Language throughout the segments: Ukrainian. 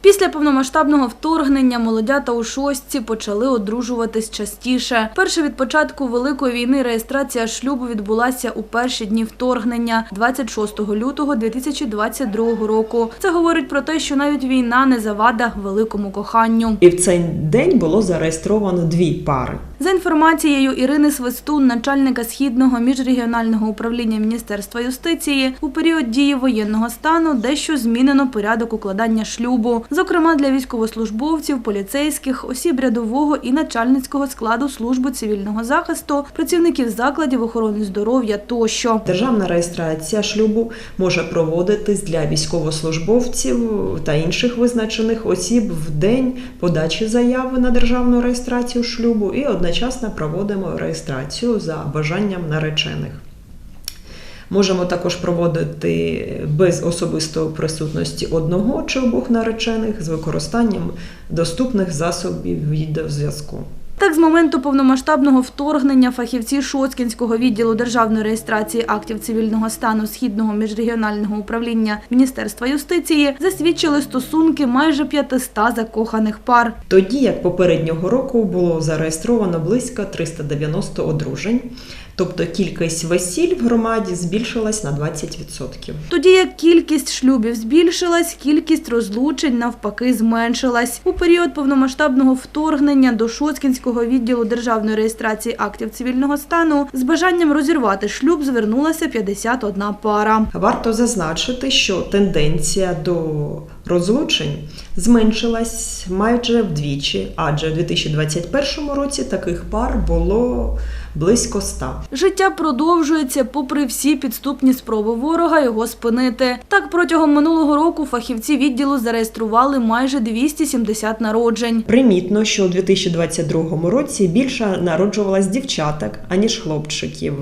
Після повномасштабного вторгнення молодята у шостці почали одружуватись частіше. Перше від початку великої війни реєстрація шлюбу відбулася у перші дні вторгнення 26 лютого 2022 року. Це говорить про те, що навіть війна не завада великому коханню. І в цей день було зареєстровано дві пари. За інформацією Ірини Свистун, начальника східного міжрегіонального управління Міністерства юстиції, у період дії воєнного стану дещо змінено порядок укладання шлюбу, зокрема для військовослужбовців, поліцейських, осіб рядового і начальницького складу служби цивільного захисту, працівників закладів охорони здоров'я тощо. Державна реєстрація шлюбу може проводитись для військовослужбовців та інших визначених осіб в день подачі заяви на державну реєстрацію шлюбу і одночасно проводимо реєстрацію за бажанням наречених. Можемо також проводити без особистої присутності одного чи обох наречених з використанням доступних засобів відеозв'язку. Так, з моменту повномасштабного вторгнення фахівці Шоцкінського відділу державної реєстрації актів цивільного стану Східного міжрегіонального управління Міністерства юстиції засвідчили стосунки майже 500 закоханих пар. Тоді, як попереднього року, було зареєстровано близько 390 одружень, тобто кількість весіль в громаді збільшилась на 20%. Тоді як кількість шлюбів збільшилась, кількість розлучень навпаки зменшилась. У період повномасштабного вторгнення до Шоцкінського відділу державної реєстрації актів цивільного стану з бажанням розірвати шлюб звернулася 51 пара. Варто зазначити, що тенденція до розлучень зменшилась майже вдвічі, адже у 2021 році таких пар було близько 100. Життя продовжується попри всі підступні спроби ворога його спинити. Так, протягом минулого року фахівці відділу зареєстрували майже 270 народжень. Примітно, що у 2022 році більше народжувалось дівчаток, аніж хлопчиків.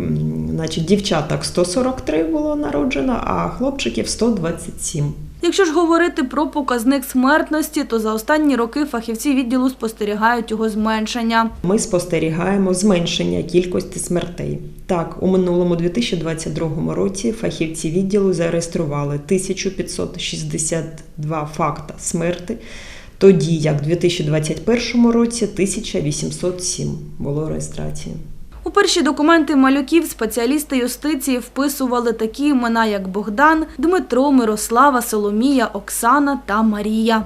Значить, дівчаток 143 було народжено, а хлопчиків 127. Якщо ж говорити про показник смертності, то за останні роки фахівці відділу спостерігають його зменшення. Ми спостерігаємо зменшення кількості смертей. Так, у минулому 2022 році фахівці відділу зареєстрували 1562 факта смерти, тоді як у 2021 році 1807 було реєстрації. У перші документи малюків спеціалісти юстиції вписували такі імена, як Богдан, Дмитро, Мирослава, Соломія, Оксана та Марія.